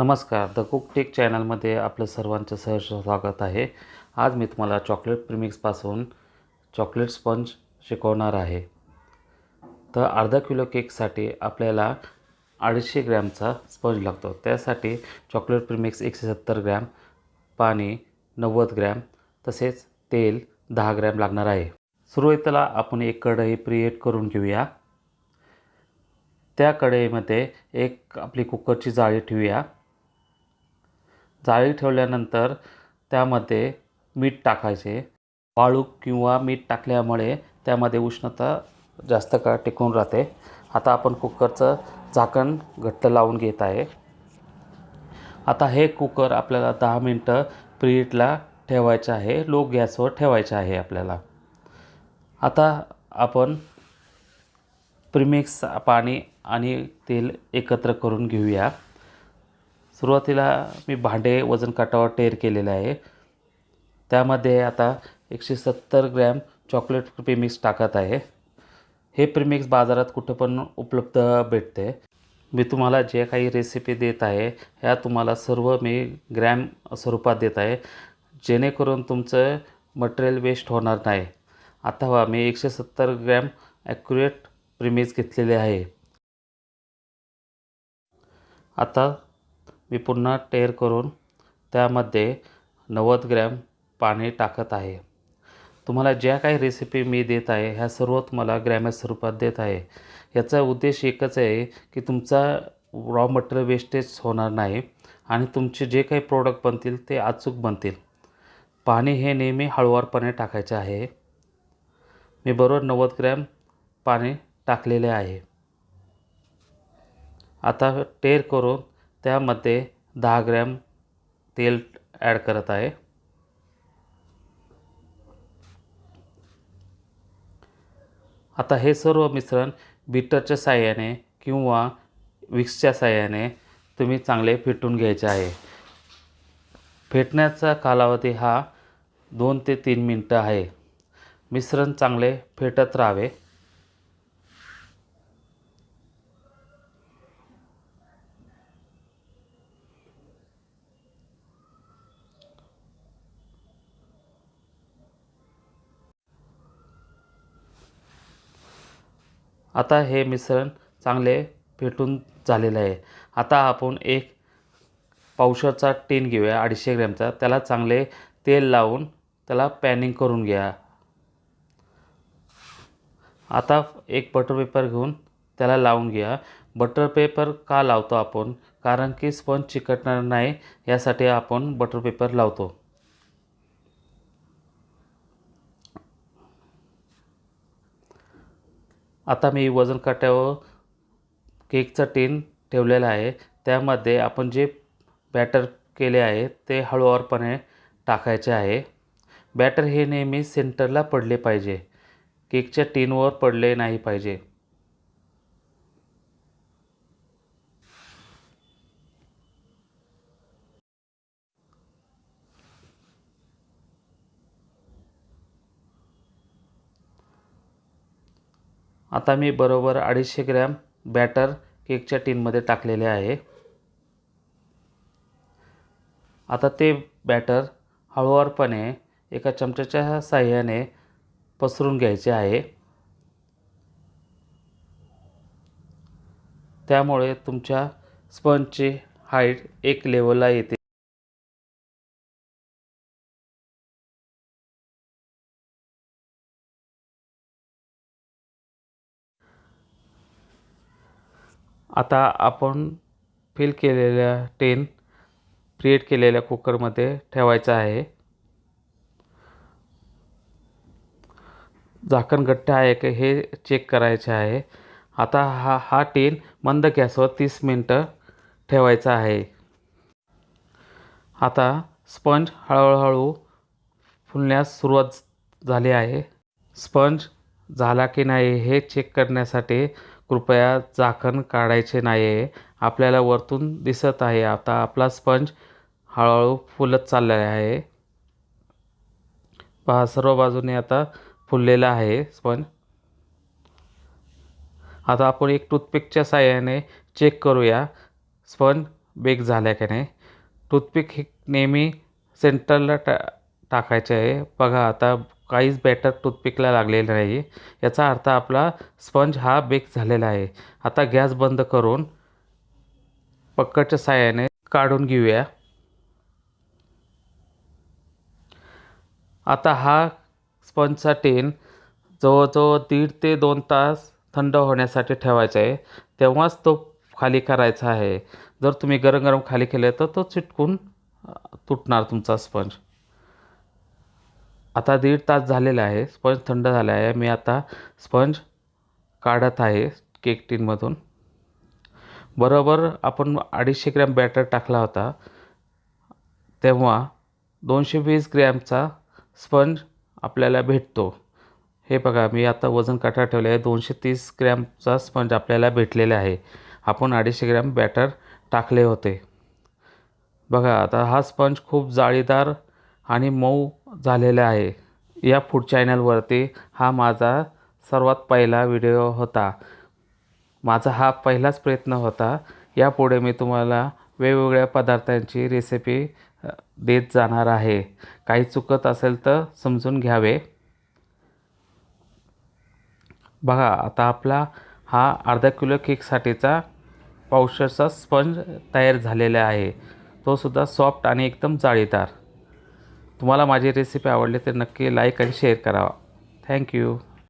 नमस्कार the cook take चॅनलमध्ये आपलं सर्वांचं सहर्ष स्वागत आहे. आज मी तुम्हाला चॉकलेट प्रिमिक्सपासून चॉकलेट स्पंज शिकवणार आहे. तर अर्धा किलो केकसाठी आपल्याला अडीचशे ग्रॅमचा स्पंज लागतो. त्यासाठी चॉकलेट प्रिमिक्स एकशे सत्तर ग्रॅम पाणी नव्वद ग्रॅम तसेच तेल दहा ग्रॅम लागणार आहे. सुरुवातीला आपण एक कढई प्रिएट करून घेऊया. त्या कढईमध्ये एक आपली कुकरची जाळी ठेवूया. जाळी ठेवल्यानंतर त्यामध्ये मीठ टाकायचे. वाळू किंवा मीठ टाकल्यामुळे त्यामध्ये उष्णता जास्त काळ टिकून राहते. आता आपण कुकरचं झाकण घट्ट लावून घेत आहे. आता हे कुकर आपल्याला दहा मिनटं प्रीटला ठेवायचं आहे. लो गॅसवर ठेवायचं आहे आपल्याला. आता आपण प्रिमिक्स पाणी आणि तेल एकत्र करून घेऊया. सुरुवातीला मी भांडे वजन काटावर टेर केलेले आहे. त्यामध्ये आता एकशे सत्तर ग्रॅम चॉकलेट प्रीमिक्स टाकत आहे. हे प्रीमिक्स बाजारात कुठं पण उपलब्ध भेटते. मी तुम्हाला जे काही रेसिपी देत आहे ह्या तुम्हाला सर्व मी ग्रॅम स्वरूपात देत आहे. जेणेकरून तुमचं मटेरियल वेस्ट होणार नाही. आता मी एकशे सत्तर ग्रॅम ॲक्युरेट प्रिमिक्स घेतलेले आहे. आता मी पुन्हा टेर करून त्यामध्ये नव्वद ग्रॅम पाणी टाकत आहे. तुम्हाला ज्या काही रेसिपी मी देत आहे ह्या सर्व तुम्हाला ग्रॅमेज स्वरूपात देत आहे. याचा उद्देश एकच आहे की तुमचा रॉ मटेरियल वेस्टेज होणार नाही आणि तुमचे जे काही प्रोडक्ट बनतील ते अचूक बनतील. पाणी हे नेहमी हळुवारपणे टाकायचे आहे. मी बरोबर नव्वद ग्रॅम पाणी टाकलेले आहे. आता टेर करून त्यामध्ये दहा ग्रॅम तेल ॲड करत आहे. आता हे सर्व मिश्रण बीटरच्या साह्याने किंवा विक्सच्या साह्याने तुम्ही चांगले फेटून घ्यायचे आहे. फेटण्याचा कालावधी हा दोन ते तीन मिनटं आहे. मिश्रण चांगले फेटत राहावे. आता हे मिश्रण चांगले फेटून झालेलं आहे. आता आपण एक पावशरचा टीन घेऊया अडीचशे ग्रॅमचा. त्याला चांगले तेल लावून त्याला पॅनिंग करून घ्या. आता एक बटर पेपर घेऊन त्याला लावून घ्या. बटर पेपर का लावतो आपण? कारण की स्पंज चिकटणार नाही यासाठी आपण बटर पेपर लावतो. आता मी वजन काट्यावर केकचं टीन ठेवलेलं आहे. त्यामध्ये आपण जे बॅटर केले आहे ते हळूवारपणे टाकायचे आहे. बॅटर हे नेहमी सेंटरला पडले पाहिजे. केकच्या टीनवर पडले नाही पाहिजे. आता मी बरोबर अडीचशे ग्रॅम बॅटर केकच्या टीनमध्ये टाकलेले आहे. आता ते बॅटर हळूवारपणे एका चमच्याच्या साह्याने पसरून घ्यायचे आहे. त्यामुळे तुमच्या स्पंजची हाईट एक लेवलला येते. आता आपण फिल केलेल्या टेन क्रिएट केलेल्या कुकरमध्ये ठेवायचं आहे. झाकण घट्ट आहे का हे चेक करायचे आहे. आता हा हा टेन मंद गॅसवर तीस मिनटं ठेवायचा आहे. आता स्पंज हळूहळू फुलण्यास सुरुवात झाली आहे. स्पंज झाला की नाही हे चेक करण्यासाठी कृपया झाकण काढायचे नाही आहे आपल्याला वरतून दिसत आहे. आता आपला स्पंज हळूहळू फुलत चाललेला आहे. पहा सर्व बाजूने आता फुललेला आहे स्पंज. आता आपण एक टूथपिकच्या साह्याने चेक करूया. स्पंज बेक झाला की नाही? टूथपिक हे नेहमी सेंटरला टा टाकायचे आहे. बघा आता काहीच बॅटर टूथपिकला लागलेलं नाही. याचा अर्थ आपला स्पंज हा बेक झालेला आहे. आता गॅस बंद करून पक्कडच्या साह्याने काढून घेऊया. आता हा स्पंजचा टेन जवळजवळ दीड ते दोन तास थंड होण्यासाठी ठेवायचा आहे. तेव्हाच तो खाली करायचा आहे. जर तुम्ही गरम गरम खाली केले तर तो चिटकून तुटणार तुमचा स्पंज. आता दीड तास झालेला आहे. स्पंज थंड झाला आहे. मी आता स्पंज काढत आहे केक टीनमधून बरोबर आपण अडीचशे ग्रॅम बॅटर टाकला होता. तेव्हा दोनशे वीस ग्रॅमचा स्पंज आपल्याला भेटतो. हे बघा मी आता वजन काटा ठेवले आहे. दोनशे तीस ग्रॅमचा स्पंज आपल्याला भेटलेला आहे. आपण अडीचशे ग्रॅम बॅटर टाकले होते. बघा आता हा स्पंज खूप जाळीदार आणि मऊ झालेला आहे. या फूड चॅनलवरती हा माझा सर्वात पहिला व्हिडिओ होता. माझा हा पहिलाच प्रयत्न होता. यापुढे मी तुम्हाला वेगवेगळ्या पदार्थांची रेसिपी देत जाणार आहे. काही चुकत असेल तर समजून घ्यावे. बघा आता आपला हा अर्धा किलो केकसाठीचा पावशरचा स्पंज तयार झालेला आहे. तोसुद्धा सॉफ्ट आणि एकदम जाळीदार. तुम्हाला माझी रेसिपी आवडली तर नक्की लाईक आणि शेअर करावा. थँक्यू